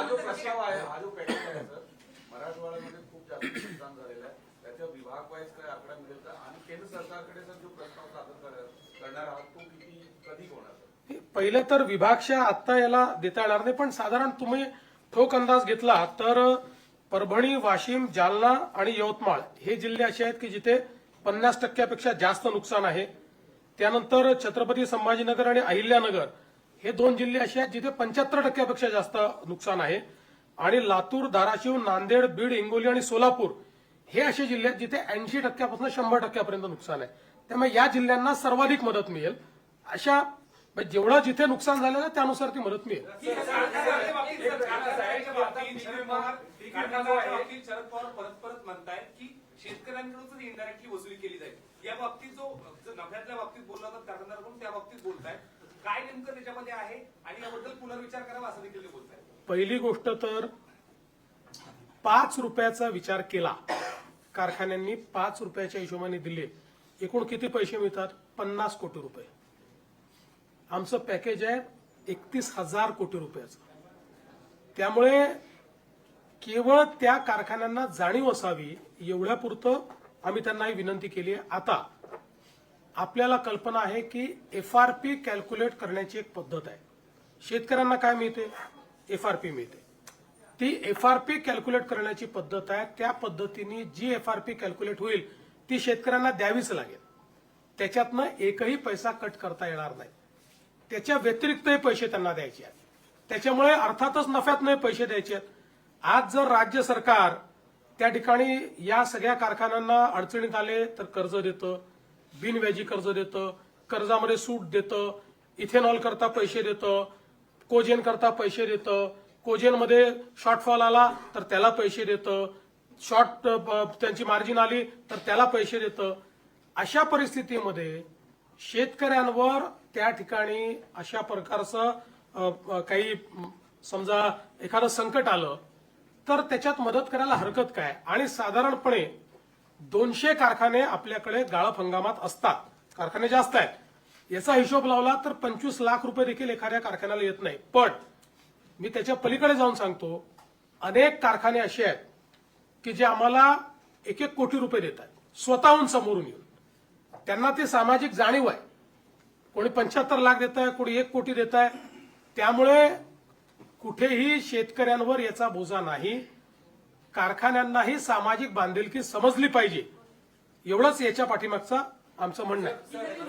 हा जो प्रस्ताव आहे. हा जो पॅकेज आहे याचा, मराठवाड्यामध्ये खूप जास्त नुकसान झालेलं आहे. त्याच्या विभाग वाईज काय आकडा मिळेल का? आणि केंद्र सरकारकडे जर जो प्रस्ताव सादर कर- करणार आहात तो किती कधी होणार? सर? पहिलं तर विभागशा आत्ता याला देता येणार नाही पण साधारण तुम्ही ठोक अंदाज घेतला तर परभणी वाशिम जालना आणि यवतमाळ हे जिल्हे असे आहेत की जिथे पन्नास टक्क्यापेक्षा जास्त नुकसान आहे. त्यानंतर छत्रपती संभाजीनगर आणि अहिल्यानगर हे दोन जिल्हे असे आहेत जिथे पंच्याहत्तर टक्क्यापेक्षा जास्त नुकसान आहे. आणि लातूर धाराशिव नांदेड बीड हिंगोली आणि सोलापूर हे असे जिल्हे आहेत जिथे ऐंशी टक्क्यापासून शंभर टक्क्यापर्यंत नुकसान आहे. त्यामुळे या जिल्ह्यांना सर्वाधिक मदत मिळेल. अशा म्हणजे जेवढं जिथे नुकसान झालेलं आहे त्यानुसार ती मदत मिळेल. शरद पवार परत परत म्हणतायत की शेतकऱ्यांकडून इनडायरेक्टली वसुली केली जाईल. या बाबतीत जो नफ्यातल्या बाबतीत बोलला होता त्या बाबतीत बोलतायत. नेमकं त्याच्यामध्ये आहे आणि याबद्दल पुनर्विचार करावा असं देखील ते पहिली गोष्ट तर पाच रुपयाचा विचार केला. कारखान्यांनी पाच रुपयाच्या हिशोबाने दिले. एकूण किती पैसे मिळतात? पन्नास कोटी रुपये. आमचं पॅकेज आहे एकतीस हजार कोटी रुपयाचं. त्यामुळे केवळ त्या कारखान्यांना जाणीव असावी एवढ्यापुरतं आम्ही त्यांना ही विनंती केली आहे. आता आपल्याला कल्पना आहे की एफ आर पी कॅल्क्युलेट करण्याची एक पद्धत आहे. शेतकऱ्यांना काय मिळते? एफ आर पी मिळते. ती एफ आर पी कॅल्क्युलेट करण्याची पद्धत आहे. त्या पद्धतीने जी एफ आर पी कॅल्क्युलेट होईल ती शेतकऱ्यांना द्यावीच लागेल. त्याच्यातनं एकही पैसा कट करता येणार नाही. त्याच्या व्यतिरिक्तही पैसे त्यांना द्यायचे आहेत. त्याच्यामुळे अर्थातच नफ्यातनंही पैसे द्यायचे आहेत. आज जर राज्य सरकार त्या ठिकाणी या सगळ्या कारखान्यांना अडचणीत आले तर कर्ज देतं. बिनव्याजी कर्ज देतं कर्जामध्ये सूट देतं इथेनॉल करता पैसे देतं कोजेन करता पैसे देतं कोजेनमध्ये शॉर्टफॉल आला तर त्याला पैसे देतं शॉर्ट त्यांची मार्जिन आली तर त्याला पैसे देतं. अशा परिस्थितीमध्ये शेतकऱ्यांवर त्या ठिकाणी अशा प्रकारचं काही समजा एखादं संकट आलं तर त्याच्यात मदत करायला हरकत काय? आणि साधारणपणे दोनशे कारखाने आपल्याकडे गाळप हंगामात असतात. कारखाने जास्त आहेत. याचा हिशोब लावला तर पंचवीस लाख रुपये देखील एखाद्या कारखान्याला येत नाही. पण मी त्याच्या पलीकडे जाऊन सांगतो अनेक कारखाने असे आहेत की जे आम्हाला एक एक कोटी रुपये देत आहेत. स्वतःहून समोरून येऊन. त्यांना ते सामाजिक जाणीव आहे. कोणी पंच्याहत्तर लाख देत आहे कोणी एक कोटी देत आहे. त्यामुळे कुठेही शेतकऱ्यांवर याचा बोजा नाही. कारखान्यांनाही सामाजिक बांधिलकी समजली पाहिजे. एवढंच याच्या पाठीमागचं आमचं म्हणणं आहे.